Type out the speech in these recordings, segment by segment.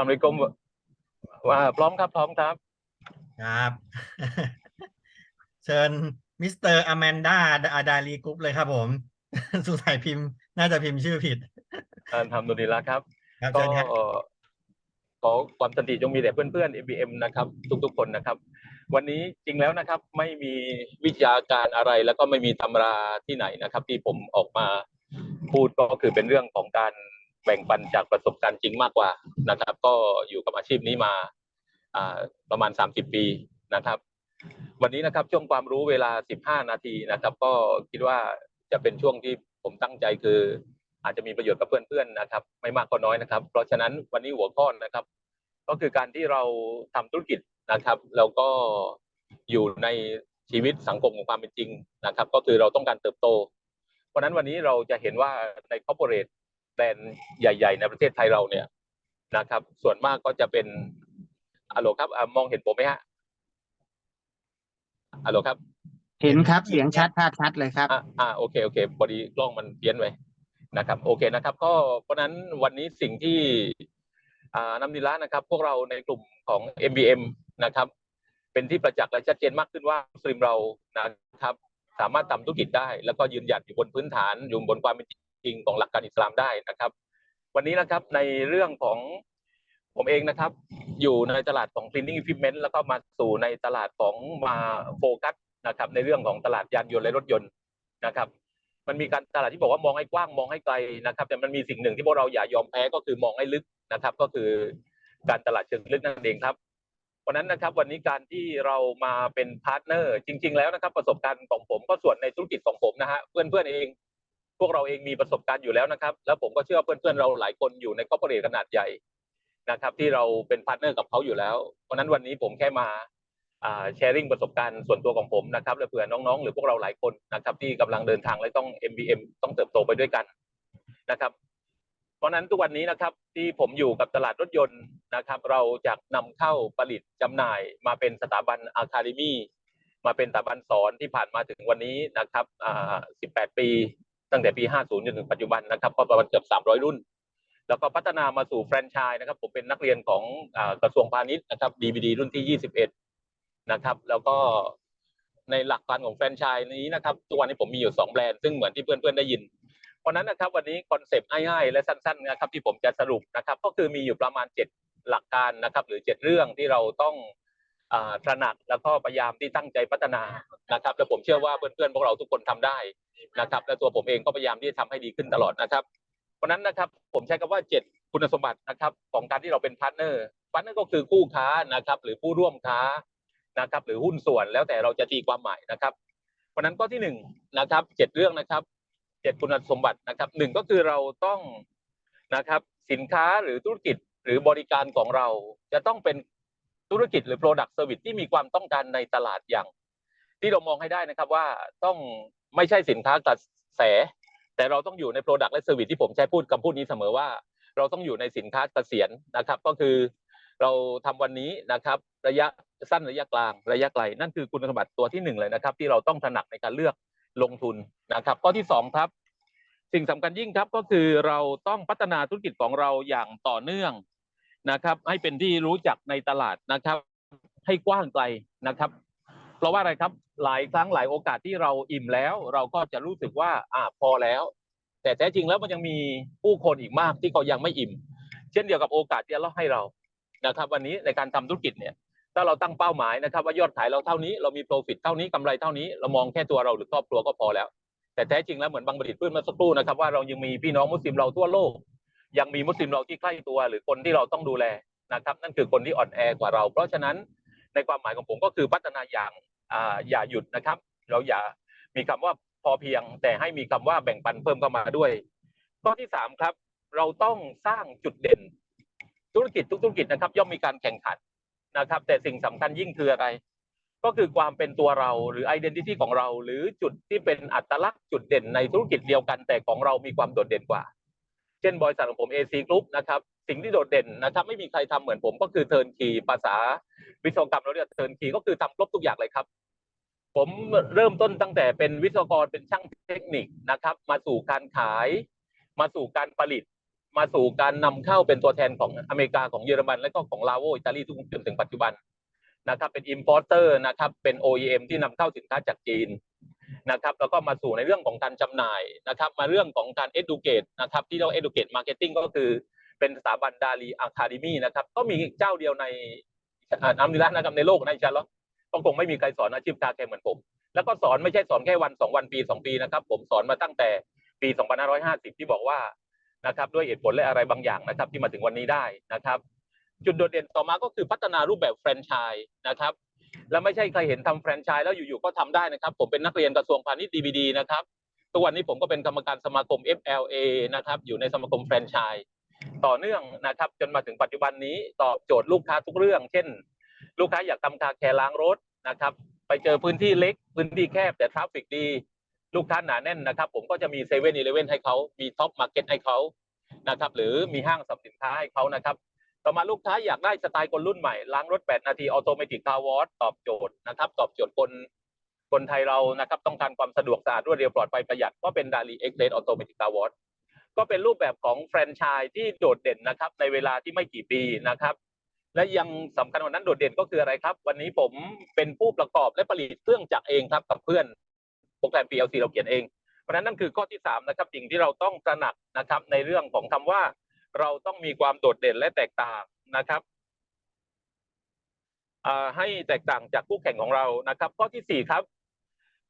สลามอะลัยกุมว่าพร้อมครับพร้อมครับ ครับ เชิญมิสเตอร์อแมนดาอาดาลีกรุ๊ปเลยครับผม สุสัยพิมพ์ น่าจะพิมพ์ชื่อผิดอันทำดุลิลละครับครับก็เชิญครับขอความสันติจงมีแต่เพื่อนๆ MBM นะครับ ทุกๆ คนนะครับ วันนี้จริงแล้วนะครับ ไม่มีวิชาการอะไรแล้วก็ไม่มีตำราที่ไหนนะครับ ที่ผมออกมาพูดก็คือเป็นเรื่องของการ แบ่งปันจากประสบการณ์จริงมากกว่านะครับ ก็อยู่กับอาชีพนี้มาประมาณ 30 ปีนะครับ วันนี้นะครับช่วงความรู้เวลา 15 นาทีนะครับ ก็คิดว่าจะเป็นช่วงที่ผมตั้งใจคือ อาจจะมีประโยชน์กับเพื่อนๆนะครับ ไม่มากก็น้อยนะครับ เพราะฉะนั้นวันนี้หัวข้อนะครับ ก็คือการที่เราทำธุรกิจนะครับ แล้วก็อยู่ในชีวิตสังคมของความเป็นจริงนะครับ ก็คือเราต้องการเติบโต เพราะนั้นวันนี้เราจะเห็นว่าในคอร์ปอเรท รนด์ใหญ่ ๆ ในประเทศไทยเราเนี่ยนะครับ ส่วนมากก็จะเป็นอะโหลครับอ่ามองเห็นผมไหมฮะอะโหลครับ เห็นครับเสียงชัดภาพชัดเลยครับอ่าอ่าโอเคโอเคพอดีกล้องมันเพี้ยนไว้นะครับ โอเคนะครับ ก็เพราะฉะนั้นวันนี้สิ่งที่อ่านำดีละนะครับ พวกเราในกลุ่มของ MBM นะครับ เป็นที่ประจักษ์และชัดเจนมากขึ้นว่ามุสลิมเรานะครับ สามารถทำธุรกิจได้ แล้วก็ยืนหยัดอยู่บนพื้นฐานอยู่บนความเป็นจริง ของหลักการอิสลามได้นะครับ วันนี้นะครับในเรื่องของผมเองนะครับ อยู่ในตลาดของ cleaning equipment แล้วก็มาสู่ในตลาดของมาโฟกัสนะครับ ในเรื่องของตลาดยานยนต์และรถยนต์นะครับ มันมีการตลาดที่บอกว่ามองให้กว้างมองให้ไกลนะครับ แต่มันมีสิ่งหนึ่งที่พวกเราอย่ายอมแพ้ก็คือมองให้ลึกนะครับ ก็คือการตลาดเชิงลึกนั่นเองครับเพราะฉะนั้นนะครับวันนี้การที่เรามาเป็นพาร์ทเนอร์จริง ๆ แล้วนะครับ ประสบการณ์ของผมก็ส่วนในธุรกิจของผมนะฮะเพื่อนๆเอง พวกเราเองมีประสบการณ์อยู่แล้วนะครับ แล้วผมก็เชื่อว่าเพื่อนๆเราหลายคนอยู่ในคอร์ปอเรทขนาดใหญ่นะครับ ที่เราเป็นพาร์ทเนอร์กับเขาอยู่แล้ว เพราะนั้นวันนี้ผมแค่มาแชร์ริ่งประสบการณ์ส่วนตัวของผมนะครับและเผื่อน้องๆ หรือพวกเราหลายคนนะครับ ที่กำลังเดินทางและต้อง MBM ต้องเติบโตไปด้วยกันนะครับ เพราะฉะนั้นทุกวันนี้นะครับที่ผมอยู่กับตลาดรถยนต์นะครับ เราจะนำเข้าผลิตจำหน่าย มาเป็นสถาบันอะคาเดมีมาเป็นสถาบันสอนที่ผ่านมาถึงวันนี้นะครับอ่า18 ปี ตั้งแต่ปี 50 จนถึงปัจจุบันนะครับก็ประมาณเกือบ 300 รุ่น แล้วก็พัฒนามาสู่แฟรนไชส์นะครับ ผมเป็นนักเรียนของอกระทรวงพาณิชย์นะครับ DBD รุ่นที่ 21 นะครับ แล้วก็ในหลักการของแฟรนไชส์นี้นะครับทุกวันนี้ผมมีอยู่ 2 แบรนด์ซึ่งเหมือนที่เพื่อนๆได้ยิน เพราะนั้นนะครับวันนี้คอนเซปต์ง่ายๆและสั้นๆนะครับที่ผมจะสรุปนะครับ ก็คือมีอยู่ประมาณ 7 หลักการนะครับ หรือ 7 เรื่องที่เราต้อง ตระหนักแล้วก็พยายามที่ตั้งใจพัฒนานะครับ และผมเชื่อว่าเพื่อนๆพวกเราทุกคนทำได้นะครับ และตัวผมเองก็พยายามที่จะทำให้ดีขึ้นตลอดนะครับ เพราะนั้นนะครับผมใช้คำว่า 7 คุณสมบัตินะครับของการที่เราเป็นพาร์ทเนอร์พาร์ทเนอร์ก็คือคู่ค้านะครับ หรือผู้ร่วมค้านะครับ หรือหุ้นส่วนแล้วแต่เราจะตีความหมายนะครับ เพราะนั้นข้อที่หนึ่งนะครับเจ็ดเรื่องนะครับเจ็ดคุณสมบัตินะครับหนึ่งก็คือเราต้องนะครับสินค้าหรือธุรกิจหรือบริการของเราจะต้องเป็น ธุรกิจหรือ Product Service ที่มีความต้องการในตลาดอย่าง ที่เรามองให้ได้นะครับว่าต้องไม่ใช่สินค้ากระแส แต่เราต้องอยู่ใน Product และ Service ที่ผมใช้พูดคำพูดนี้เสมอว่า เราต้องอยู่ในสินค้าเกษียณนะครับ ก็คือเราทำวันนี้นะครับ ระยะสั้นระยะกลางระยะไกล นั่นคือคุณสมบัติตัวที่หนึ่งเลยนะครับ ที่เราต้องถนัดในการเลือกลงทุนนะครับ ข้อที่สองครับ สิ่งสำคัญยิ่งครับก็คือเราต้องพัฒนาธุรกิจของเราอย่างต่อเนื่อง นะครับ ให้เป็นที่รู้จักในตลาดนะครับ ให้กว้างไกลนะครับ เพราะว่าอะไรครับหลายครั้งหลายโอกาสที่เราอิ่มแล้ว เราก็จะรู้สึกว่าอ่าพอแล้ว แต่แท้จริงแล้วมันยังมีผู้คนอีกมากที่เขายังไม่อิ่ม เช่นเดียวกับโอกาสที่เราให้เรานะครับ วันนี้ในการทำธุรกิจเนี่ยถ้าเราตั้งเป้าหมายนะครับ ว่ายอดขายเราเท่านี้เรามี profit เท่านี้กำไรเท่านี้เรามองแค่ตัวเราหรือครอบครัวก็พอแล้ว แต่แท้จริงแล้วเหมือนบางบริษัทพูดเมื่อสักครู่นะครับว่าเรายังมีพี่น้องมุสลิมเราทั่วโลก ยังมีมุสลิมเราที่ใกล้ตัว หรือคนที่เราต้องดูแลนะครับ นั่นคือคนที่อ่อนแอกว่าเรา เพราะฉะนั้นในความหมายของผมก็คือพัฒนาอย่างอย่าหยุดนะครับ เราอย่ามีคำว่าพอเพียง แต่ให้มีคำว่าแบ่งปันเพิ่มเข้ามาด้วยข้อที่สามครับ เราต้องสร้างจุดเด่น ธุรกิจทุกธุรกิจนะครับ ย่อมมีการแข่งขันนะครับ แต่สิ่งสำคัญยิ่งคืออะไร ก็คือความเป็นตัวเราหรือไอดีนิตี้ของเรา หรือจุดที่เป็นอัตลักษณ์จุดเด่นในธุรกิจเดียวกันแต่ของเรามีความโดดเด่นกว่า เช่นบริษัทของผม AC Group นะครับสิ่งที่โดดเด่นนะครับไม่มีใครทำเหมือนผมก็คือเทิร์นคีภาษาวิศวกรรมเราเรียกเทิร์นคีก็คือทำครบทุกอย่างเลยครับ ผมเริ่มต้นตั้งแต่เป็นวิศวกรเป็นช่างเทคนิคนะครับ มาสู่การขาย มาสู่การผลิต มาสู่การนำเข้าเป็นตัวแทนของอเมริกาของเยอรมัน และก็ของลาวโวอิตาลีทุกจนถึงปัจจุบันนะครับเป็น importer นะครับเป็น OEM ที่นำเข้าสินค้าจากจีน นะครับแล้วก็มาสู่ในเรื่องของการจำหน่ายนะครับมาเรื่องของการ educate นะครับที่เรา educate marketing ก็คือเป็นสถาบันดาลีอะคาเดมีนะครับก็มีเจ้าเดียวในอ่าอัมนิรัตนะครับในโลกนะอินชาลลอฮ์ก็คงไม่มีใครสอนอาชีพคาแคร์เหมือนผม แล้วก็สอนไม่ใช่สอนแค่วันสองวันปีสองปีนะครับ ผมสอนมาตั้งแต่ปี 2550 ที่บอกว่านะครับด้วยเหตุผลและอะไรบางอย่างนะครับ ที่มาถึงวันนี้ได้นะครับ จุดโดดเด่นต่อมาก็คือพัฒนารูปแบบแฟรนไชส์นะครับ แล้วไม่ใช่ใครเห็นทำแฟรนไชส์แล้วอยู่ๆก็ทำได้นะครับ ผมเป็นนักเรียนกระทรวงพาณิชย์ DBD นะครับทุกวันนี้ผมก็เป็นกรรมการสมาคม FLA นะครับอยู่ในสมาคมแฟรนไชส์ต่อเนื่องนะครับ จนมาถึงปัจจุบันนี้ตอบโจทย์ลูกค้าทุกเรื่อง เช่น ลูกค้าอยากทำคาแคร์ล้างรถนะครับไปเจอพื้นที่เล็ก พื้นที่แคบแต่ทราฟฟิกดี ลูกค้าหนาแน่นนะครับ ผมก็จะมีเซเว่นอีเลเว่นให้เขามีท็อปมาร์เก็ตให้เขานะครับ หรือมีห้างสรรพสินค้าให้เขานะครับ ต่อมาลูกค้าอยากได้สไตล์คนรุ่นใหม่ ล้างรถ 8 นาทีออโตเมติกคาร์วอชตอบโจทย์นะครับ ตอบโจทย์คนคนไทยเรานะครับ ต้องการความสะดวกสะอาดรวดเร็วปลอดภัยประหยัด ก็เป็นดาลีเอ็กเลสออโตเมติกคาร์วอชก็เป็นรูปแบบของแฟรนไชส์ที่โดดเด่นนะครับ ในเวลาที่ไม่กี่ปีนะครับ และยังสำคัญกว่านั้นโดดเด่นก็คืออะไรครับ วันนี้ผมเป็นผู้ประกอบและผลิตเครื่องจักรเองครับกับเพื่อนโปรแกรม PLC เราเขียนเอง เพราะฉะนั้นนั่นคือข้อที่สามนะครับสิ่งที่เราต้องตระหนักนะครับ ในเรื่องของคำว่า เราต้องมีความโดดเด่นและแตกต่างนะครับให้แตกต่างจากคู่แข่งของเรานะครับ ข้อที่สี่ครับ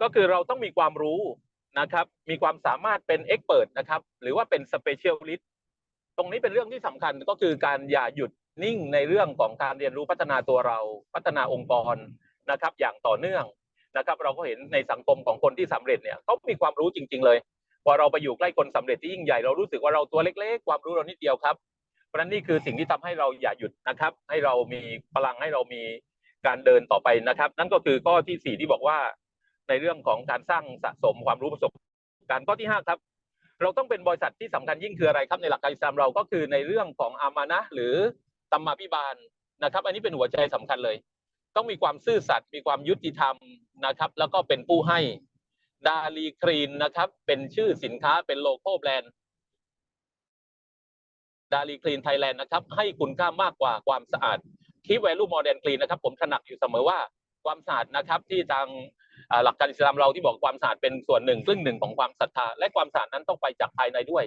ก็คือเราต้องมีความรู้นะครับ มีความสามารถเป็นเอ็กเปิดนะครับ หรือว่าเป็นสเปเชียลิสต์ตรงนี้เป็นเรื่องที่สำคัญก็คือการอย่าหยุดนิ่งในเรื่องของการเรียนรู้พัฒนาตัวเราพัฒนาองค์กรนะครับ อย่างต่อเนื่องนะครับ เราก็เห็นในสังคมของคนที่สำเร็จเนี่ยเขามีความรู้จริง ๆ เลย อเราไปอยู่ใกล้คนสำเร็จที่ยิ่งใหญ่เรารู้สึกว่าเราตัวเล็กๆ ความรู้เรานิดเดียวครับ เพราะนั้นนี่คือสิ่งที่ทำให้เราอย่าหยุดนะครับ ให้เรามีพลังให้เรามีการเดินต่อไปนะครับ นั่นก็คือข้อที่สี่ที่บอกว่า ในเรื่องของการสร้างสะสมความรู้ประสบการณ์ข้อที่ห้าครับ เราต้องเป็นบริษัทที่สำคัญยิ่งคืออะไรครับในหลักการอิสลามเราก็คือในเรื่องของอามานะหรือตัมมาพิบาลนะครับ อันนี้เป็นหัวใจสำคัญเลย ต้องมีความซื่อสัตย์มีความยุติธรรมนะครับ แล้วก็เป็นผู้ให้ ดาลีครีนนะครับ เป็นชื่อสินค้าเป็นโลโก้แบรนด์ดาลีคลีนไทยแลนด์นะครับ ให้คุณค่ามากกว่าความสะอาดคีแวลูโมเดนคลีนนะครับ ผมถนัดอยู่เสมอว่าความสะอาดนะครับ ที่ทางหลักการอิสลามเราที่บอกความสะอาดเป็นส่วนหนึ่งครึ่งหนึ่งของความศรัทธา และความสะอาดนั้นต้องไปจากภายในด้วย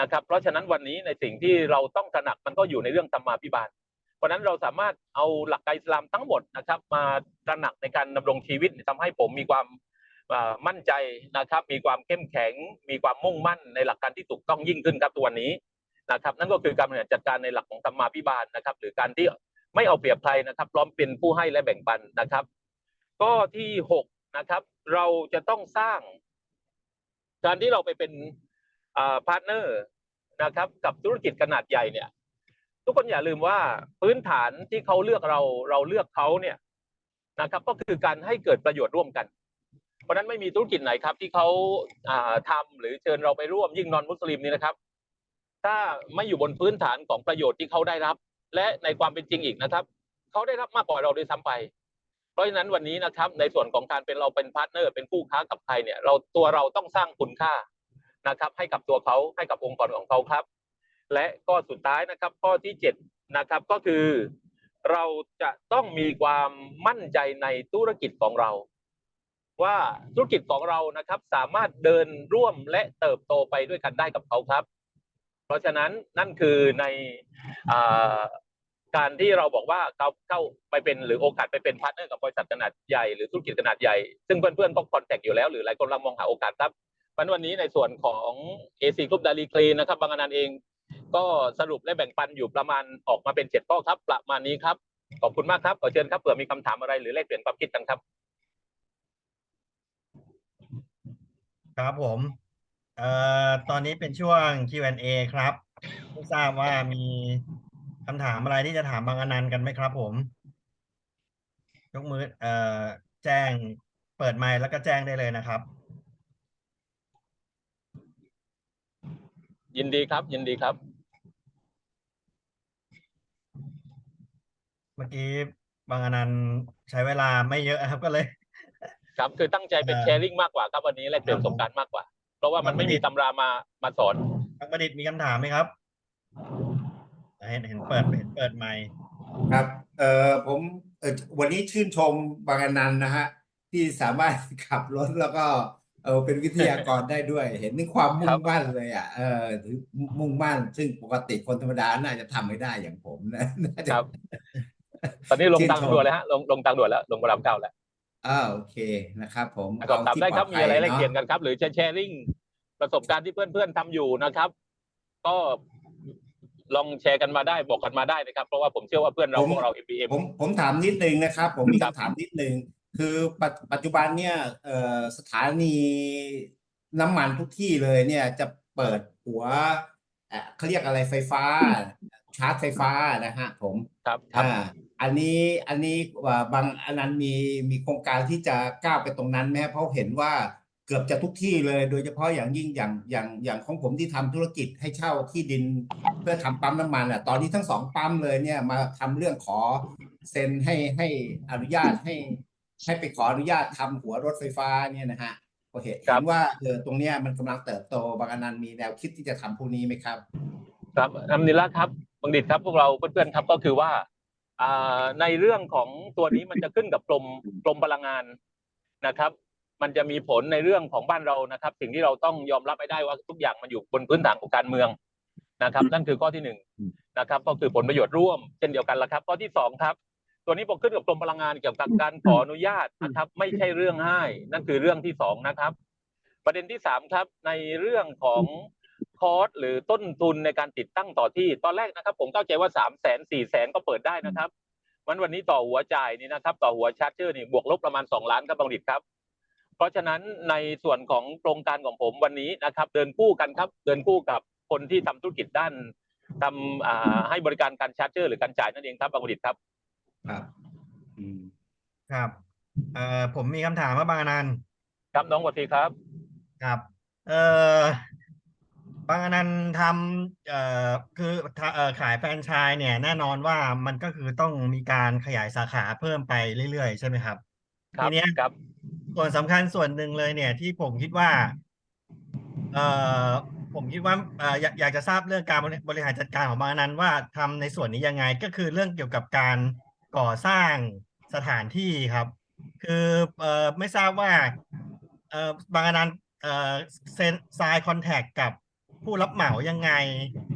นะครับ เพราะฉะนั้นวันนี้ในสิ่งที่เราต้องตระหนักมันก็อยู่ในเรื่องธรรมาภิบาล เพราะนั้นเราสามารถเอาหลักการอิสลามทั้งหมดนะครับ มาตระหนักในการดำรงชีวิตทำให้ผมมีความ มั่นใจนะครับ มีความเข้มแข็ง มีความมุ่งมั่นในหลักการที่ถูกต้องยิ่งขึ้นครับตัวนี้นะครับ นั่นก็คือการบริหารจัดการในหลักของธรรมาภิบาลนะครับ หรือการที่ไม่เอาเปรียบใครนะครับ พร้อมเป็นผู้ให้และแบ่งปันนะครับข้อที่หกนะครับ เราจะต้องสร้าง การที่เราไปเป็นพาร์ทเนอร์นะครับ กับธุรกิจขนาดใหญ่เนี่ย ทุกคนอย่าลืมว่าพื้นฐานที่เขาเลือกเราเราเลือกเขาเนี่ยนะครับ ก็คือการให้เกิดประโยชน์ร่วมกัน เพราะนั้นไม่มีธุรกิจไหนครับที่เขาทำหรือเชิญเราไปร่วมยิ่งนอนมุสลิมนี่นะครับ ถ้าไม่อยู่บนพื้นฐานของประโยชน์ที่เขาได้รับ และในความเป็นจริงอีกนะครับเขาได้รับมากกว่าเราด้วยซ้ำไป เพราะฉะนั้นวันนี้นะครับ ในส่วนของการเป็นเราเป็นพาร์ทเนอร์เป็นคู่ค้ากับใครเนี่ย เราตัวเราต้องสร้างคุณค่านะครับ ให้กับตัวเขาให้กับองค์กรของเขาครับ และก็สุดท้ายนะครับ ข้อที่เจ็ดนะครับก็คือเราจะต้องมีความมั่นใจในธุรกิจของเรา ว่าธุรกิจของเรานะครับสามารถเดินร่วมและเติบโตไปด้วยกันได้กับเขาครับ เพราะฉะนั้นนั่นคือในอการที่เราบอกว่าเขาเข้าไปเป็นหรือโอกาสไปเป็นพาร์ทเนอร์กับบริษัทขนาดใหญ่หรือธุรกิจขนาดใหญ่ ซึ่งเพื่อนๆก็คอนแทคอยู่แล้วหรือหลายคนกำลังมองหาโอกาสครับเพราะฉะนั้นวันนี้ในส่วนของ AC Group ดาลีคลีนะครับบางนันเองก็สรุปและแบ่งปันอยู่ประมาณออกมาเป็นเจ็ดข้อครับ ประมาณนี้ครับ ขอบคุณมากครับ ขอเชิญครับเผื่อมีคำถามอะไรหรือแลกเปลี่ยนความคิดกันครับ ครับผม เอ่อ ตอนนี้เป็นช่วง Q&A ครับ ไม่ทราบว่ามีคำถามอะไรที่จะถามบางอนันต์กันไหมครับผม ยกมือ เอ่อ แจ้ง เปิดไมค์แล้วก็แจ้งได้เลยนะครับ ยินดีครับ ยินดีครับ เมื่อกี้บางอนันต์ใช้เวลาไม่เยอะครับก็เลย ครับคือตั้งใจเป็นเอ่อแชร์ลิงมากกว่าครับวันนี้แลกเปลี่ยนคปรับระสบการณ์มากกว่า เพราะว่ามันไม่ครับมีตำรามามาสอนนักประดิษฐ์มีคำถามไหมครับเห็นเห็นเปิดเห็นเปิดไมค์ครับเอ่อผมเอ่อวันนี้ชื่นชมบางอนันต์นะฮะที่สามารถขับรถแล้วก็เออเป็นวิทยากรได้ด้วย เห็นถึงความมุ่ครังบมั่นเลยอะเออถึงมุ่งมั่น ซึ่งปกติคนธรรมดาน่าจะทำไม่ได้อย่างผมนะน่าจะ ครับ ตอนนี้ลงชื่นทางชมด่วนแล้วฮะลงลงทางด่วนแล้วลงพระรามเก้าแล้ว อ่าโอเคนะครับผมสอบถามที่ได้ครับปลมีภัยอะไรแลกเนาะเปลี่ยนกันครับ หรือจะแชร์ริ่งประสบการณ์ที่เพื่อนๆทำอยู่นะครับ ก็ลองแชร์กันมาได้บอกกันมาได้นะครับ เพราะว่าผมเชื่อว่าเพื่อนเราผมพวกเรา MBM ผมผมถามนิดนึงนะครับ ผมมีครับคำถามนิดนึงคือปัจปัจจุบันเนี่ยเอ่อสถานีน้ำมันทุกที่เลยเนี่ยจะเปิดหัวเอ่อเขาเรียกอะไรไฟฟ้า ชาร์จไฟฟ้านะฮะผมครับครับอ่า อันนี้อันนี้ว่าบางอันนั้นมีมีโครงการที่จะก้าวไปตรงนั้นไหมฮะเพราะเห็นว่าเกือบจะทุกที่เลย โดยเฉพาะอย่างยิ่งอย่างอย่างอย่างของผมที่ทำธุรกิจให้เช่าที่ดินเพื่อทำปั๊มน้ำมันอะตอนนี้ทั้งสองปั๊มเลยเนี่ยมาทำเรื่องขอเซ็นให้ให้อนุญาตให้ ให้ไปขออนุญาตทำหัวรถไฟฟ้าเนี่ยนะฮะก็เห็นครัเห็บนว่าเออตรงเนี้ยมันกำลังเติบโตบางอันนั้นมีแนวคิดที่จะทำพวกนี้ไหมครับ ครับอัมนิลละครับบังดิตครับพวกเราเพื่อนๆครับก็คือว่าอ่า ในเรื่องของตัวนี้มันจะขึ้นกับกรมกรมพลังงานนะครับ มันจะมีผลในเรื่องของบ้านเรานะครับ สิ่งที่เราต้องยอมรับให้ได้ว่าทุกอย่างมันอยู่บนพื้นฐานของการเมืองนะครับ นั่นคือข้อที่หนึ่งนะครับ ก็คือผลประโยชน์ร่วมเช่นเดียวกันละครับ ข้อที่สองครับ ตัวนี้พอขึ้นกับกรมพลังงานเกี่ยวกับการขออนุญาตนะครับ ไม่ใช่เรื่องง่าย นั่นคือเรื่องที่สองนะครับ ประเด็นที่สามครับ ในเรื่องของ คอสหรือต้นทุนในการติดตั้งต่อที่ ตอนแรกนะครับ ผมเข้าใจว่าสามแสนสี่แสนก็เปิดได้นะครับมันวันนี้ต่อหัวจ่ายนี่นะครับ ต่อหัวชาร์จเจอร์นี่บวกลบประมาณสองล้านครับบังดิตครับ เพราะฉะนั้นในส่วนของโครงการของผมวันนี้นะครับ เดินคู่กันครับ เดินคู่กับคนที่ทำธุรกิจด้านทำอ่าให้บริการการชาร์จเจอร์หรือการจ่ายนั่นเองครับบังดิตครับครับอืมครับเอ่อผมมีคำถามว่าบางอนันต์ครับน้องวัตีครับ ครับ เอ่อ บางอนันต์ทำเอ่อคือถ้าเอ่อขายแฟรนไชส์เนี่ย แน่นอนว่ามันก็คือต้องมีการขยายสาขาเพิ่มไปเรื่อยๆ ใช่ไหมครับครัทีบเนี้ยครับ ส่วนสำคัญส่วนหนึ่งเลยเนี่ยที่ผมคิดว่าเอ่อผมคิดว่าเอ่ออยากอยากจะทราบเรื่องการบริบริหารจัดการของบางอนันต์ว่าทำในส่วนนี้ยังไงก็คือเรื่องเกี่ยวกับการก่อสร้างสถานที่ครับ คือเอ่อไม่ทราบว่าเอ่อบางอนันต์เอ่อเซ็นซายคอนแทคกับ ผู้รับเหมายังไง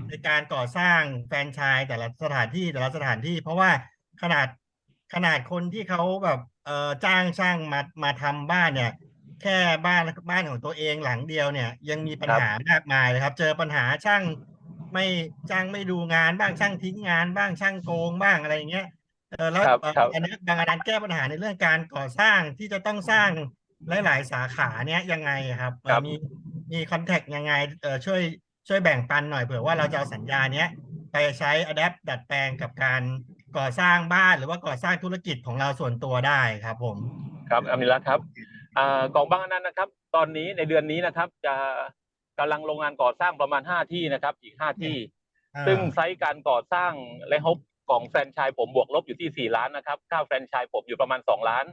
ในการก่อสร้างแฟรนไชส์แต่ละสถานที่แต่ละสถานที่ เพราะว่าขนาดขนาดคนที่เขาแบบเอ่อจ้างช่างมามาทำบ้านเนี่ย แค่บ้านบ้านของตัวเองหลังเดียวเนี่ย ยังมีปัญหามากมายเลยครับ เจอปัญหาช่างไม่ช่างไม่ดูงานบ้างช่างทิ้งงานบ้างช่างโกงบ้างอะไรอย่างเงี้ยเออแล้วครับเอ่อครับ อันนี้บางอันแก้ปัญหาในเรื่องการก่อสร้างที่จะต้องสร้างหลาย ๆ สาขาเนี้ยยังไงครับเอ่อครับ มี มีคอนแทคยังไงเออช่วยช่วยแบ่งปันหน่อยเผื่อว่าเราจะเอาสัญญาเนี้ยไปใช้อะแดปดัดแปลงกับการก่อสร้างบ้านหรือว่าก่อสร้างธุรกิจของเราส่วนตัวได้ครับผมครับอามิละครับอ่ากองบางอนันต์นะครับ ตอนนี้ในเดือนนี้นะครับ จะกำลังโรงงานก่อสร้างประมาณห้าที่นะครับ อีกห้าที่ ซึ่งไซต์การก่อสร้างและฮบของแฟรนไชส์ผมบวกลบอยู่ที่สี่ล้านนะครับค่าแฟรนไชส์ผมอยู่ประมาณสองล้าน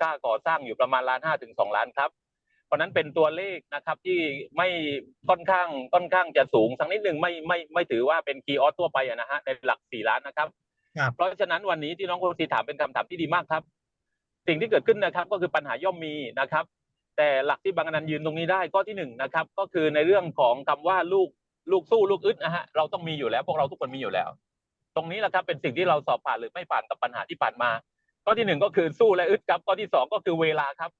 ค่าก่อสร้างอยู่ประมาณล้านห้าถึงสองล้านครับ เพราะฉะนั้นเป็นตัวเลขนะครับที่ไม่ค่อนข้างค่อนข้างจะสูงสักนิดหนึ่งไม่ไม่ไม่ถือว่าเป็นคีย์ออสทั่วไปอะนะฮะในหลักสี่ล้านนะครับครับ เพราะฉะนั้นวันนี้ที่น้องโคตีถามเป็นคำถามที่ดีมากครับ สิ่งที่เกิดขึ้นนะครับก็คือปัญหาย่อมมีนะครับ แต่หลักที่บางอนันต์ยืนตรงนี้ได้ข้อที่หนึ่งนะครับ ก็คือในเรื่องของคำว่าลูกลูกสู้ลูกอึดนะฮะเราต้องมีอยู่แล้วพวกเราทุกคนมีอยู่แล้ว ตรงนี้แหละครับเป็นสิ่งที่เราสอบผ่านหรือไม่ผ่านกับปัญหาที่ผ่านมา ข้อที่หนึ่งก็คือสู้และอึดครับข้อที่สองก็คือเวลาครับ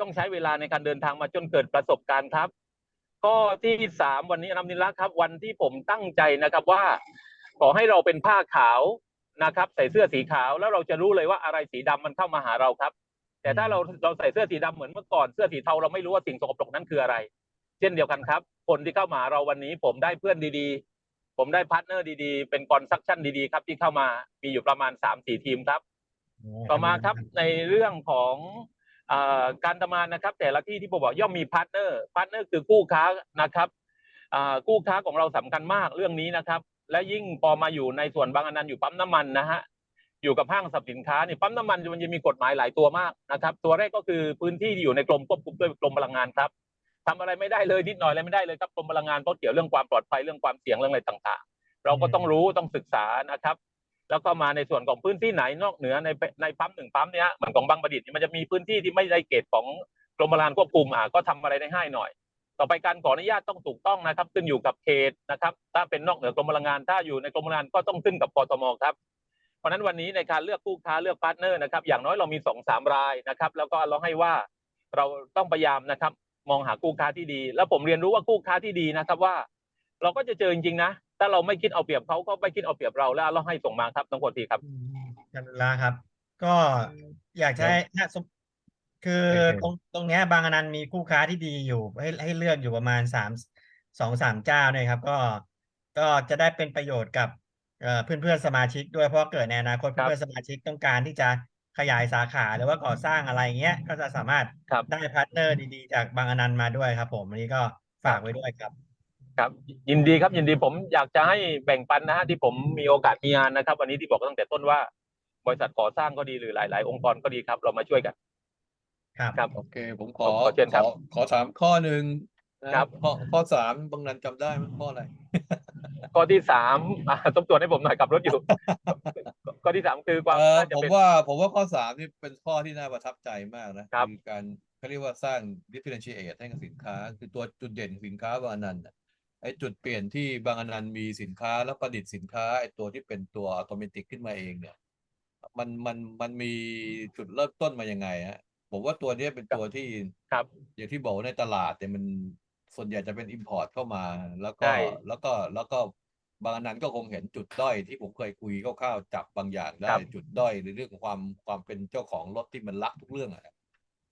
ต้องใช้เวลาในการเดินทางมาจนเกิดประสบการณ์ครับข้อที่สามวันนี้อนำนิลละครับ วันที่ผมตั้งใจนะครับว่า ขอให้เราเป็นผ้าขาวนะครับ ใส่เสื้อสีขาวแล้วเราจะรู้เลยว่าอะไรสีดำมันเข้ามาหาเราครับ แต่ถ้าเราเราใส่เสื้อสีดำเหมือนเมื่อก่อนเสื้อสีเทาเราไม่รู้ว่าสิ่งสกปรกนั้นคืออะไร เช่นเดียวกันครับ คนที่เข้ามาหาเราวันนี้ผมได้เพื่อนดีๆ ผมได้พาร์ทเนอร์ดีๆ เป็นคอนซัคชั่นดีๆครับ ที่เข้ามามีอยู่ประมาณสามสี่ทีมครับ ต่อมาครับในเรื่องของอา การทำงานนะครับ แต่ละที่ที่ผมบอกย่อมมีพาร์ทเนอร์พาร์ทเนอร์คือคู่ค้านะครับคู่ค้าของเราสำคัญมากเรื่องนี้นะครับ และยิ่งพอมาอยู่ในส่วนบางอันนั้นอยู่ปั๊มน้ำมันนะฮะอยู่กับห้างสรรพสินค้านี่ปั๊มน้ำมันมันจะมีกฎหมายหลายตัวมากนะครับ ตัวแรกก็คือพื้นที่ที่อยู่ในกรมควบคุมด้วยกรมพลังงานครับทำอะไรไม่ได้เลยนิดหน่อยอะไรไม่ได้เลยครับกรมพลังงานเพราะเกี่ยวเรื่องความปลอดภัยเรื่องความเสี่ยงเรื่องอะไรต่างๆ เราก็ต้องรู้ต้องศึกษานะครับ แล้วก็มาในส่วนของพื้นที่ไหนนอกเหนือในในปั๊มหนึ่งปั๊มเนี้ยเหมือนของบางประดิษฐ์มันจะมีพื้นที่ที่ไม่ได้เกตของกรมธนารักษ์ควบคุมอะก็ทำอะไรได้ให้หน่อย ต่อไปการขออนุญาตต้องถูกต้องนะครับ ขึ้นอยู่กับเขตนะครับ ถ้าเป็นนอกเหนือกรมพลังงานถ้าอยู่ในกรมพลังงานก็ต้องขึ้นกับกทมครับเพราะฉะนั้นวันนี้ในการเลือกคู่ค้าเลือกพาร์ทเนอร์นะครับ อย่างน้อยเรามีสองสามรายนะครับ แล้วก็เราให้ว่าเราต้องพยายามนะครับ มองหาคู่ค้าที่ดี แล้วผมเรียนรู้ว่าคู่ค้าที่ดีนะครับว่า เราก็จะเจอจริงๆนะ ถ้าเราไม่คิดเอาเปรียบเขาก็ไม่คิดเอาเปรียบเราแล้วเราให้ส่งมาครับน้องโคตีครับอืมกันลาครับ ก็อยากจะให้ถ้าสมคือโอเคตรงตรงเนี้ยบางอนันต์มีคู่ค้าที่ดีอยู่ ให้ให้เลือกอยู่ประมาณสามสองสามเจ้าเนี่ยครับ ก็ก็จะได้เป็นประโยชน์กับเอ่อเพื่อนเพื่อนๆสมาชิกด้วยเพราะเกิดในอนาคตครับเพื่อนๆสมาชิกต้องการที่จะขยายสาขาหรือว่าก่อสร้างอะไรเงี้ย ก็จะสามารถครับได้พาร์ทเนอร์ดีๆ จากบางอนันต์มาด้วยครับ ผมอันนี้ก็ฝากไว้ด้วยครับ ครับยินดีครับยินดีผมอยากจะให้แบ่งปันนะฮะที่ผมมีโอกาสมีงานนะครับ วันนี้ที่บอกตั้งแต่ต้นว่า บริษัทก่อสร้างก็ดีหรือหลาย ๆ องค์กรก็ดีครับ เรามาช่วยกัน ครับครับ โอเค ผมขขออขอเชิญครับขอขอถามข้อหนึ่งนะครับ ข้อข้อสามบางนันจำได้ไหมข้ออะไร ข้อที่สามอ่าทบทวนให้ผมหน่อยขับรถอยู่ ข้อที่สามคือความเออน่าจะผมเป็น ว่าผมว่าข้อสามนี่เป็นข้อที่น่าประทับใจมากนะครับ อการเขาเรียกว่าสร้าง differentiate ให้กับสินค้า คือตัวจุดเด่นของสินค้าบางอนันต์น่ะ ไอ้จุดเปลี่ยนที่บางอนันต์มีสินค้าแล้วประดิษฐ์สินค้าไอ้ตัวที่เป็นตัวออโตเมติกขึ้นมาเองเนี่ย มันมันมันมีจุดเริ่มต้นมายังไงฮะผมว่าตัวเนี้ยเป็นตัวที่ครับ อย่างที่บอกว่าในตลาดเนี่ยมันส่วนใหญ่จะเป็น import เข้ามา แล้วก็ใช่ แล้วก็แล้วก็บางอันนั้นก็คงเห็นจุดด้อยที่ผมเคยคุยคร่าวๆจับบางอย่างได้ครับจุดด้อยในเรื่องของความความเป็นเจ้าของรถที่มันรักทุกเรื่องอะ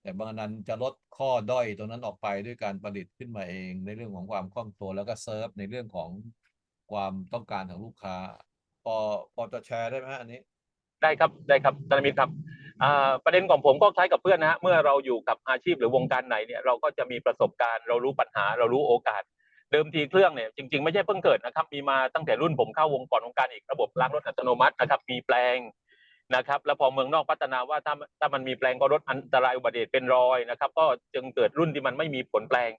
แต่บางนั้นจะลดข้อด้อยตรงนั้นออกไปด้วยการผลิตขึ้นมาเองในเรื่องของความคล่องตัวแล้วก็เซิร์ฟในเรื่องของความต้องการของลูกค้าพอพอจะแชร์ได้ไหมอันนี้ได้ครับได้ครับธนมิตรครับประเด็นของผมก็คล้ายกับเพื่อนนะฮะเมื่อเราอยู่กับอาชีพหรือวงการไหนเนี่ยเราก็จะมีประสบการณ์ เรารู้ปัญหา เรารู้โอกาส เดิมทีเครื่องเนี่ยจริง ๆ ไม่ใช่เพิ่งเกิดนะครับมีมาตั้งแต่รุ่นผมเข้าวงก่อนวงการอีกระบบล้างรถอัตโนมัตินะครับมีแปลง นะครับ แล้วพอเมืองนอกพัฒนาว่าถ้าถ้ามันมีแปลงก็ลดอันตรายอุบัติเหตุเป็นรอยนะครับ ก็จึงเกิดรุ่นที่มันไม่มีผลแปลง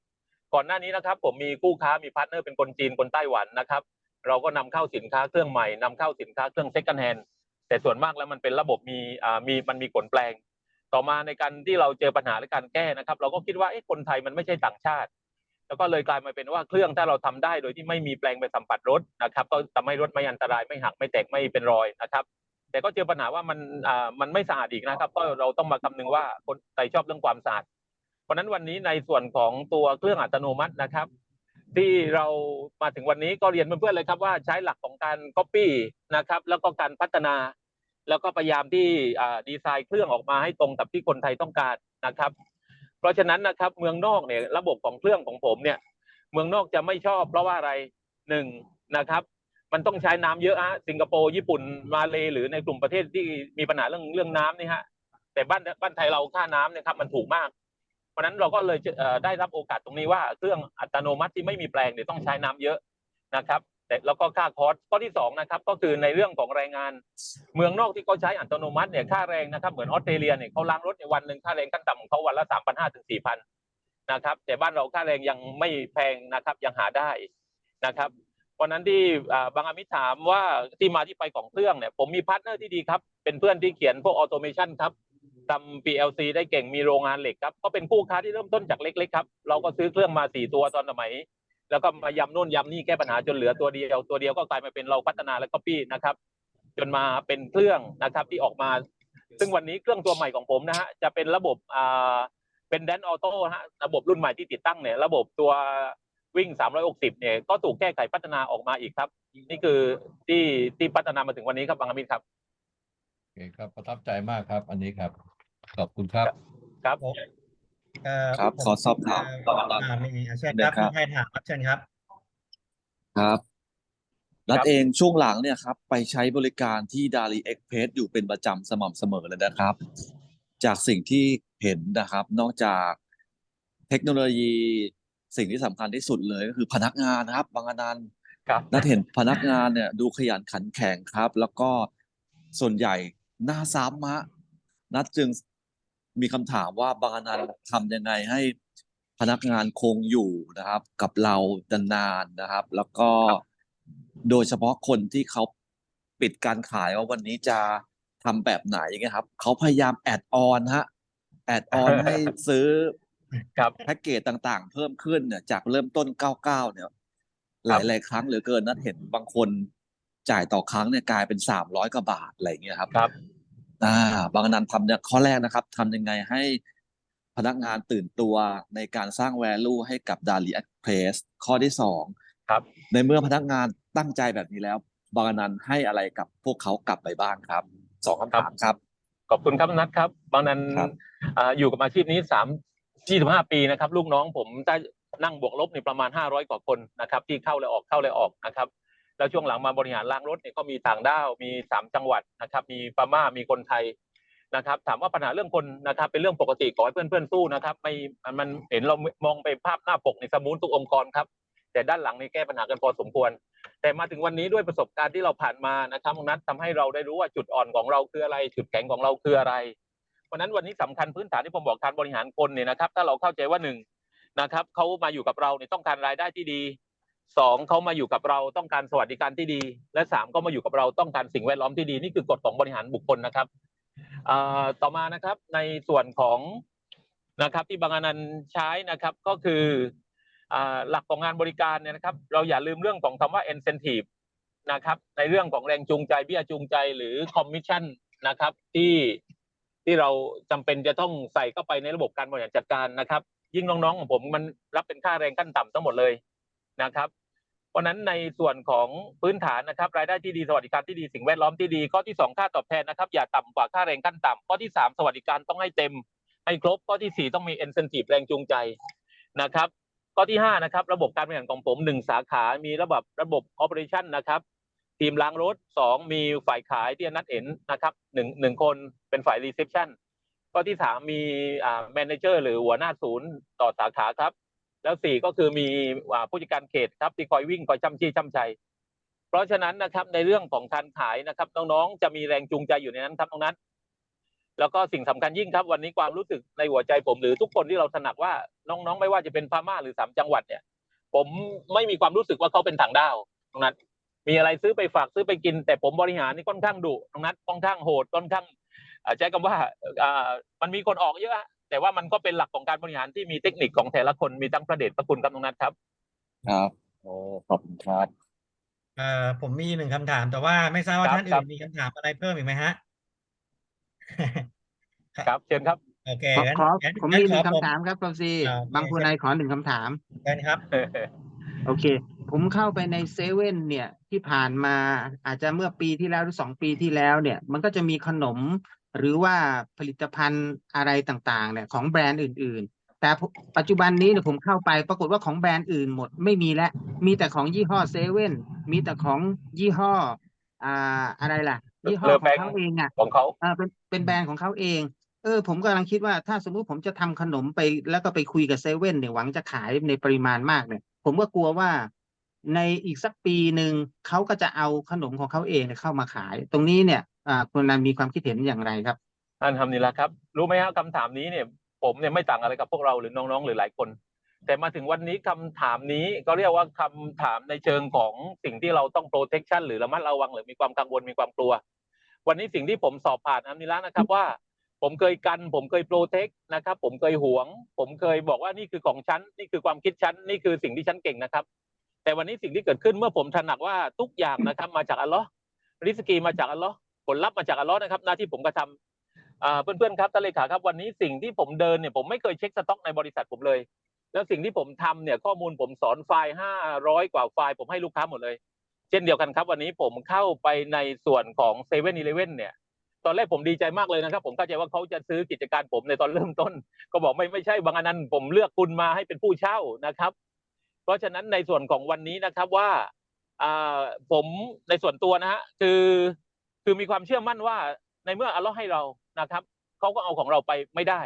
ก่อนหน้านี้นะครับ ผมมีคู่ค้ามีพาร์ทเนอร์เป็นคนจีนคนไต้หวันนะครับ เราก็นำเข้าสินค้าเครื่องใหม่นำเข้าสินค้าเครื่องเซ็ก n d แฮนด์แต่ส่วนมากแล้วมันเป็นระบบมีอ่ามีมันมีผลแปลง ต่อมาในการที่เราเจอปัญหาและการแก้นะครับ เราก็คิดว่าเอ๊ะคนไทยมันไม่ใช่ต่างชาติ แล้วก็เลยกลายมาเป็นว่าเครื่องถ้าเราทำได้โดยที่ไม่มีแปลงไปสัมผัสรถนะครับ ก็ทำให้รถไม่อันตรายไม่หักไม่แตกไม่เป็นรอยนะครับ แต่ก็เจอปัญหาว่ามันอ่ามันไม่สะอาดอีกนะครับ ก็เราต้องมาคำนึงว่าคนไทยชอบเรื่องความสะอาดเพราะฉะนั้นวันนี้ในส่วนของตัวเครื่องอัตโนมัตินะครับ ที่เรามาถึงวันนี้ก็เรียนเพื่อนๆเลยครับว่าใช้หลักของการ Copy นะครับ แล้วก็การพัฒนา แล้วก็พยายามที่อ่าดีไซน์เครื่องออกมาให้ตรงกับที่คนไทยต้องการนะครับ เพราะฉะนั้นนะครับเมืองนอกเนี่ยระบบของเครื่องของผมเนี่ย เมืองนอกจะไม่ชอบเพราะว่าอะไรหนึ่งนะครับ มันต้องใช้น้ำเยอะฮะสิงคโปร์ญี่ปุ่นมาเลหรือในกลุ่มประเทศที่มีปัญหาเรื่องเรื่องน้ำนี่ฮะแต่บ้านบ้านไทยเราค่าน้ำเนี่ยครับมันถูกมาก เพราะนั้นเราก็เลยเได้รับโอกาสตรงนี้ว่าเครื่องอัตโนมัติที่ไม่มีแปลงเนี่ยต้องใช้น้ำเยอะนะครับแต่แล้วก็ค่าคอร์สข้อที่สองนะครับก็คือในเรื่องของแรงงาน เมืองนอกที่เขาใช้อัตโนมัติเนี่ยค่าแรงนะครับเหมือนออสเตรเลียเนี่ยเขาล้างรถในวันหนึ่งค่าแรงขั้นต่ำของเขาวันละสามพันห้าถึงสี่พันนะครับแต่บ้านเราค่าแรงยังไม่แพงนะครับยังหาได้นะครับ วันนั้นที่บางอามิถามว่าที่มาที่ไปของเครื่องเนี่ยผมมีพาร์ทเนอร์ที่ดีครับ เป็นเพื่อนที่เขียนพวกออโตเมชันครับทำ PLC ได้เก่งมีโรงงานเหล็กครับ ก็เป็นคู่ค้าที่เริ่มต้นจากเล็กๆครับ เราก็ซื้อเครื่องมาสี่ตัวตอนสมัย แล้วก็มายำนู่นยำนี่แก้ปัญหาจนเหลือตัวเดียว ตัวเดียวก็กลายมาเป็นเราพัฒนาแล้วก็ปี้นะครับ จนมาเป็นเครื่องนะครับที่ออกมา ซึ่งวันนี้เครื่องตัวใหม่ของผมนะฮะจะเป็นระบบอ่าเป็นแดนออโต้ฮะระบบรุ่นใหม่ที่ติดตั้งเนี่ยระบบตัว วิ่ง 360 เนี่ยก็ถูกแก้ไขพัฒนาออกมาอีกครับ นี่คือที่ที่พัฒนามาถึงวันนี้ครับบางอามินครับโอเคครับประทับใจมากครับ อันนี้ครับ ขอบคุณครับ ครับเอ่อครับผมขอสอบถามเอ่ออ่ามีอะเชิญครับนะครับมีใครถามครับเชิญครับ ครับ รัคฐรับเองช่วงหลังเนี่ยครับ ไปใช้บริการที่ดารีเอ็กเพสอยู่เป็นประจำสม่ำเสมอเลยนะครับ จากสิ่งที่เห็นนะครับ นอกจากเทคโนโลยี สิ่งที่สำคัญที่สุดเลยก็คือพนักงานนะครับ บางอนันต์ครับนัดเห็นพนักงานเนี่ยดูขยันขันแข็งครับ แล้วก็ส่วนใหญ่หน้าซ้ำมะนัดจึงมีคำถามว่าบางอนันต์ทำยังไงให้พนักงานคงอยู่นะครับ กับเรานานๆนะครับ แล้วก็โดยเฉพาะคนที่เขาปิดการขายว่าวันนี้จะทำแบบไหนอย่างเงี้ยครับเขาพยายามแอดออนฮะแอดออนให้ซื้อ ครับแพ็กเกจต่างๆ เพิ่มขึ้นเนี่ยจากเริ่มต้น 99 เนี่ย หลายๆครั้งเหลือเกินนัดเห็นบางคนจ่ายต่อครั้งเนี่ยกลายเป็น 300 กว่าบาทอะไรอย่างเงี้ยครับครับอ่าบางอนันต์ทำเนี่ยข้อแรกนะครับทำยังไงให้พนักงานตื่นตัวในการสร้าง value ให้กับ Dali Express ข้อที่สองครับในเมื่อพนักงานตั้งใจแบบนี้แล้ว บางอนันต์ให้อะไรกับพวกเขากลับไปบ้างครับสองคำถามครับ ขอบคุณครับนัทครับ บางนั้นครับอ่าอยู่กับอาชีพนี้สาม ยี่สิบห้าปีนะครับลูกน้องผมได้นั่งบวกลบในประมาณห้าร้อยกว่าคนนะครับที่เข้าและออกเข้าและออกนะครับแล้วช่วงหลังมาบริหารล้างรถเนี่ยก็มีต่างด้าวมีสามจังหวัดนะครับมีพม่ามีคนไทยนะครับถามว่าปัญหาเรื่องคนนะครับเป็นเรื่องปกติขอให้เพื่อนๆสู้นะครับไม่มันเห็นเรามองไปภาพหน้าปกในสมูททุกองค์กรครับแต่ด้านหลังในแก้ปัญหากันพอสมควร แต่มาถึงวันนี้ด้วยประสบการณ์ที่เราผ่านมานะครับตรงนั้นทำให้เราได้รู้ว่าจุดอ่อนของเราคืออะไร จุดแข็งของเราคืออะไร เพราะนั้นวันนี้สำคัญพื้นฐานที่ผมบอกการบริหารคนเนี่ยนะครับ ถ้าเราเข้าใจว่าหนึ่งนะครับเขามาอยู่กับเราเนี่ยต้องการรายได้ที่ดีสองเขามาอยู่กับเราต้องการสวัสดิการที่ดี และสามก็มาอยู่กับเราต้องการสิ่งแวดล้อมที่ดีนี่คือกฎของบริหารบุคคลนะครับต่อมานะครับในส่วนของนะครับที่บางอนันต์ใช้นะครับก็คืออหลักของงานบริการเนี่ยนะครับ เราอย่าลืมเรื่องของคำว่า incentive นะครับในเรื่องของแรงจูงใจเบี้ยจูงใจหรือ commission นะครับที่ ที่เราจำเป็นจะต้องใส่เข้าไปในระบบการบริหารจัดการนะครับ ยิ่งน้องๆของผมมันรับเป็นค่าแรงขั้นต่ำทั้งหมดเลยนะครับ เพราะนั้นในส่วนของพื้นฐานนะครับ รายได้ที่ดีสวัสดิการที่ดีสิ่งแวดล้อมที่ดีข้อที่สองค่าตอบแทนนะครับ อย่าต่ำกว่าค่าแรงขั้นต่ำข้อที่สามสวัสดิการต้องให้เต็มให้ครบข้อที่สี่ต้องมี incentive แรงจูงใจนะครับ ข้อที่ห้านะครับระบบการบริหารของผมหนึ่งสาขา มีระบบระบบ operation นะครับ ทีมล้างรถสองมีฝ่ายขายที่นัดเห็นนะครับหนึ่งหนึ่งคนเป็นฝ่าย reception ข้อที่สามมีอ่า manager หรือหัวหน้าศูนย์ต่อสาขาครับ แล้วสี่ก็คือมีผู้จัดการเขตครับที่คอยวิ่งคอยจำจี้จำชัย เพราะฉะนั้นนะครับในเรื่องของการขายนะครับน้องๆจะมีแรงจูงใจอยู่ในนั้นครับน้องนัทแล้วก็สิ่งสำคัญยิ่งครับ วันนี้ความรู้สึกในหัวใจผมหรือทุกคนที่เราถนัดว่าน้องๆ ไม่ว่าจะเป็นพม่าหรือสามจังหวัดเนี่ย ผมไม่มีความรู้สึกว่าเขาเป็นต่างด้าวตรงนั้น มีอะไรซื้อไปฝากซื้อไปกิน แต่ผมบริหารนี่ค่อนข้างดุตรงนั้นค่อนข้างโหดค่อนข้างอ่าใช้คำว่าอ่ามันมีคนออกเยอะ แต่ว่ามันก็เป็นหลักของการบริหารที่มีเทคนิคของแต่ละคนมีทั้งประเดชประคุณครับตรงนั้นครับ ครับโอ้ขอบคุณครับเอ่อผมมีหนึ่งคำถามแต่ว่าไม่ทราบว่าครับท่านครัอื่บนมีคำถามอะไรเพิ่มอีกไหมฮะครับเชิญครับโอเคของั้นของั้นผมงั้นมีหขนึ่องผมคำถามครับกอซีอ่าโอเคบางคนนายขอหนึ่งคำถามเชิญครับ โอเค ผมเข้าไปในเซเว่นเนี่ยที่ผ่านมาอาจจะเมื่อปีที่แล้วหรือสองปีที่แล้วเนี่ย มันก็จะมีขนมหรือว่าผลิตภัณฑ์อะไรต่างๆเนี่ยของแบรนด์อื่น ๆ แต่ปัจจุบันนี้เนี่ยผมเข้าไปปรากฏว่าของแบรนด์อื่นหมดไม่มีแล้วมีแต่ของยี่ห้อเซเว่นมีแต่ของยี่ห้ออ่าอะไรล่ะ ยี่ห้อเลอขแปองงเขาเองอะของเขาเออเป็นเป็นแบรนด์ของเขาเองเออผมกำลังคิดว่าถ้าสมมุติผมจะทำขนมไปแล้วก็ไปคุยกับเซเว่นเนี่ยหวังจะขายในปริมาณมากเนี่ย ผมก็กลัวว่าในอีกสักปีหนึ่งเขาก็จะเอาขนมของเขาเองเข้ามาขาย ตรงนี้เนี่ยคุณนันมีความคิดเห็นอย่างไรครับอันทำนี่แหละครับ รู้ไหมครับคำถามนี้เนี่ย ผมเนี่ยไม่ต่างอะไรกับพวกเราหรือน้องๆ หรือหลายคน แต่มาถึงวันนี้คำถามนี้ก็เรียกว่าคำถามในเชิงของสิ่งที่เราต้อง protection หรือระมัดระวังหรือมีความกังวลมีความกลัว วันนี้สิ่งที่ผมสอบผ่านอันนี้แล้วนะครับว่า ผมเคยกัน ผมเคยโปรเทคนะครับ ผมเคยหวง ผมเคยบอกว่านี่คือของฉัน นี่คือความคิดฉัน นี่คือสิ่งที่ฉันเก่งนะครับ แต่วันนี้สิ่งที่เกิดขึ้นเมื่อผมตระหนักว่าทุกอย่างนะครับ มาจากอัลลอฮ์ริสกีมาจากอัลลอฮ์ผลลัพธ์มาจากอัลลอฮ์นะครับ หน้าที่ผมกระทำเพื่อนๆครับท่านเลขาครับ วันนี้สิ่งที่ผมเดินเนี่ยผมไม่เคยเช็คสต็อกในบริษัทผมเลย แล้วสิ่งที่ผมทำเนี่ยข้อมูลผมสอนไฟล์ห้าร้อยกว่าไฟล์ผมให้ลูกค้าหมดเลย เช่นเดียวกันครับ วันนี้ผมเข้าไปในส่วนของเซเว่นอีเลเว่นเนี่ย ตอนแรกผมดีใจมากเลยนะครับ ผมเข้าใจว่าเขาจะซื้อกิจการผมในตอนเริ่มต้น ก็บอกไม่ไม่ใช่บางอันนั้นผมเลือกคุณมาให้เป็นผู้เช่านะครับ เพราะฉะนั้นในส่วนของวันนี้นะครับว่าผมในส่วนตัวนะฮะคือคือมีความเชื่อมั่นว่าในเมื่ออัลเลาะห์ให้เรานะครับเขาก็เอาของเราไปไม่ได้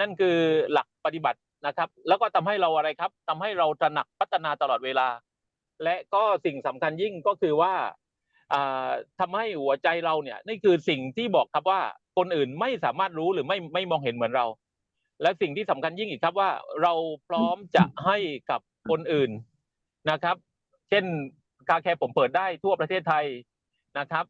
นั่นคือหลักปฏิบัตินะครับ แล้วก็ทำให้เราอะไรครับทำให้เราตระหนักพัฒนาตลอดเวลา และก็สิ่งสำคัญยิ่งก็คือว่า อ่าทำให้หัวใจเราเนี่ยนี่คือสิ่งที่บอกครับว่าคนอื่นไม่สามารถรู้หรือไม่ไม่มองเห็นเหมือนเรา และสิ่งที่สำคัญยิ่งอีกครับว่า เราพร้อมจะให้กับคนอื่นนะครับ เช่นคาแคร์ผมเปิดได้ทั่วประเทศไทยนะครับ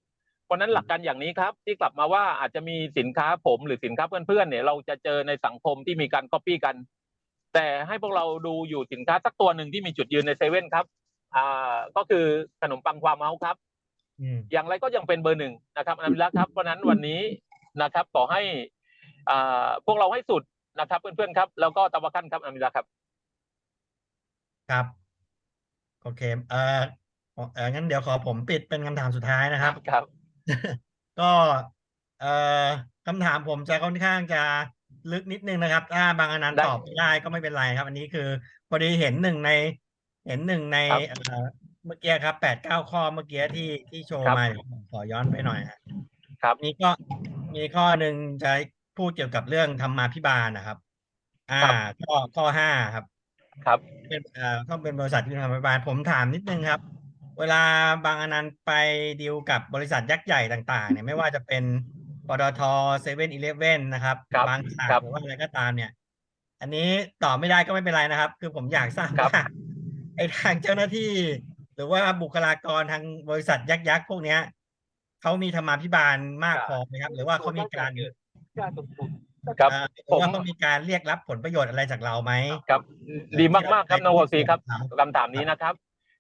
เพราะนั้นหลักการอย่างนี้ครับ ที่กลับมาว่าอาจจะมีสินค้าผมหรือสินค้าเพื่อนๆเนี่ยเราจะเจอในสังคมที่มีการก๊อปปี้กัน แต่ให้พวกเราดูอยู่สินค้าสักตัวหนึ่งที่มีจุดยืนในเซเว่นครับอ่าก็คือขนมปังความเมาครับ อืมอย่างไรก็ยังเป็นเบอร์หนึ่งนะครับอนันต์วิระครับเพราะฉะนั้นวันนี้นะครับขอให้อ่าพวกเราให้สุดนะครับเพื่อนๆครับ แล้วก็ตะวันกันครับอนันต์วิระครับ ครับโอเคเอ่อเอองั้นเดี๋ยวขอผมปิดเป็นคำถามสุดท้ายนะครับครับ ก็เอ่อคำถามผมจะค่อนข้างจะลึกนิดนึงนะครับ ถ้าบางอนันต์ได้ตอบไม่ได้ก็ไม่เป็นไรครับ อันนี้คือพอดีเห็นหนึ่งใน เห็นหนึ่งในครับ เอ่อเมื่อกี้ครับแปดเก้าข้อเมื่อกี้ที่ที่โชว์ครับมาเดี๋ยวผมขอย้อนไปหน่อยฮะครับ นี่ก็มีข้อหนึ่งจะพูดเกี่ยวกับเรื่องธรรมาภิบาลนะครับ อ่าข้อข้อห้าครับ ครับเป็นเอ่อก็เป็นบริษัทที่ทำบริบาลผมถามนิดนึงครับ เวลาบางอนันต์ไปดีลกับบริษัทยักษ์ใหญ่ต่างๆเนี่ยไม่ว่าจะเป็นปตทเซเว่นอีเลฟเว่นนะครับครับบางจากครับหรือว่าอะไรก็ตามเนี่ย อันนี้ตอบไม่ได้ก็ไม่เป็นไรนะครับ คือผมอยากทราบครับ ว่าไอ้ทางเจ้าหน้าที่ หรือว่าบุคลากรทางบริษัทยักษ์ยักษ์พวกเนี้ยเขามีธรรมาภิบาลมากพอไหมครับ หรือว่าเขามีการครับเอ่อหรือผมว่าเขามีการเรียกรับผลประโยชน์อะไรจากเราไหม ครับดีมากๆครับน้องวอซีครับครับคำถามนี้นะครับ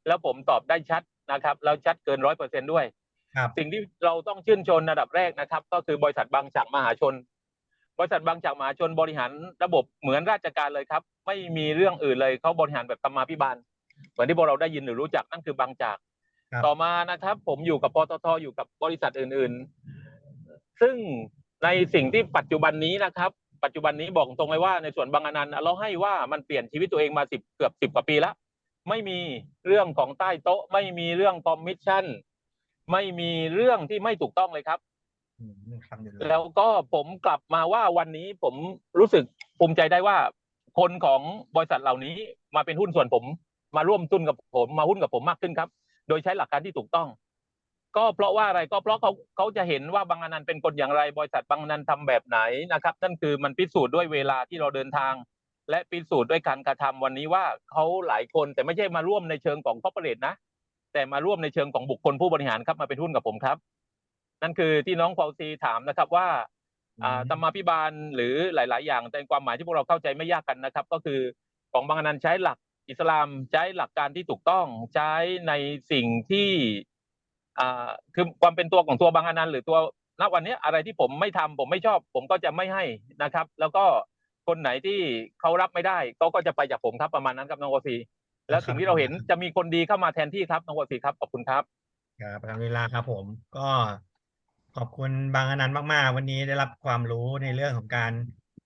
แล้วผมตอบได้ชัดนะครับ แล้วชัดเกินร้อยเปอร์เซ็นด้วย ครับ สิ่งที่เราต้องชื่นชมระดับแรกนะครับ ก็คือบริษัทบางจากมหาชน บริษัทบางจากมหาชนบริหารระบบเหมือนราชการเลยครับ ไม่มีเรื่องอื่นเลยเขาบริหารแบบธรรมาภิบาล เหมือนที่พวกเราได้ยินหรือรู้จักนั่นคือบางจากครับต่อมานะครับ ผมอยู่กับปตทอยู่กับบริษัทอื่นๆ ซึ่งในสิ่งที่ปัจจุบันนี้นะครับ ปัจจุบันนี้บอกตรงเลยว่าในส่วนบางอนันต์เราให้ว่ามันเปลี่ยนชีวิตตัวเองมาสิบเกือบสิบกว่าปีแล้วไม่มีเรื่องของใต้โต๊ะ ไม่มีเรื่องคอมมิชชั่น ไม่มีเรื่องที่ไม่ถูกต้องเลยครับอืมครับเดี๋ยวแล้วก็ผมกลับมาว่าวันนี้ผมรู้สึกภูมิใจได้ว่า คนของบริษัทเหล่านี้มาเป็นหุ้นส่วนผม มาร่วมทุนกับผมมาหุ้นกับผมมากขึ้นครับ โดยใช้หลักการที่ถูกต้อง ก็เพราะว่าอะไรก็เพราะเขาเขาจะเห็นว่าบางอนันต์เป็นคนอย่างไร บริษัทบางอนันต์ทำแบบไหนนะครับ นั่นคือมันพิสูจน์ด้วยเวลาที่เราเดินทาง และพิสูจน์ด้วยการกระทำวันนี้ว่าเขาหลายคนแต่ไม่ใช่มาร่วมในเชิงของคอร์ปอเรทนะ แต่มาร่วมในเชิงของบุคคลผู้บริหารครับมาเป็นหุ้นกับผมครับ นั่นคือที่น้องควาซีถามนะครับว่าอ่าธรรมาภิบาลหรือหลาย ๆ อย่างแต่ความหมายที่พวกเราเข้าใจไม่ยากกันนะครับ ก็คือของบางอนันต์ใช้หลัก อิสลามใช้หลักการที่ถูกต้องใช้ในสิ่งที่อ่าคือความเป็นตัวของตัวบางอนันต์หรือตัวณวันนี้อะไรที่ผมไม่ทำผมไม่ชอบ ผมก็จะไม่ให้นะครับ แล้วก็คนไหนที่เขารับไม่ได้เขาก็จะไปจากผมครับประมาณนั้นครับน้องโอซีแล้วสิ่งที่เราเห็นจะมีคนดีเข้ามาแทนที่ครับน้องโอซีครับขอบคุณครับครับทำเวลาครับ ผมก็ขอบคุณบางอนันต์มาก ๆ วันนี้ได้รับความรู้ในเรื่องของการ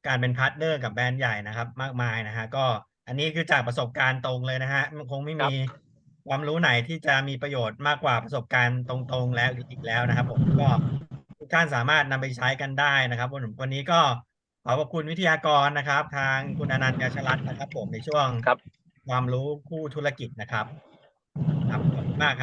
การเป็นพาร์ทเนอร์กับแบรนด์ใหญ่นะครับ มากมายนะฮะก็ อันนี้คือจากประสบการณ์ตรงเลยนะฮะมันคงไม่มีความรู้ไหนที่จะมีประโยชน์มากกว่าประสบการณ์ตรงๆแล้วอีกแล้วนะครับ ผมก็ทุกท่านสามารถนำไปใช้กันได้นะครับวันวันนี้ก็ขอขอบคุณวิทยากรนะครับ ทางคุณอนันต์ยาชรัตน์นะครับ ผมในช่วงครับความรู้คู่ธุรกิจนะครับ ครับ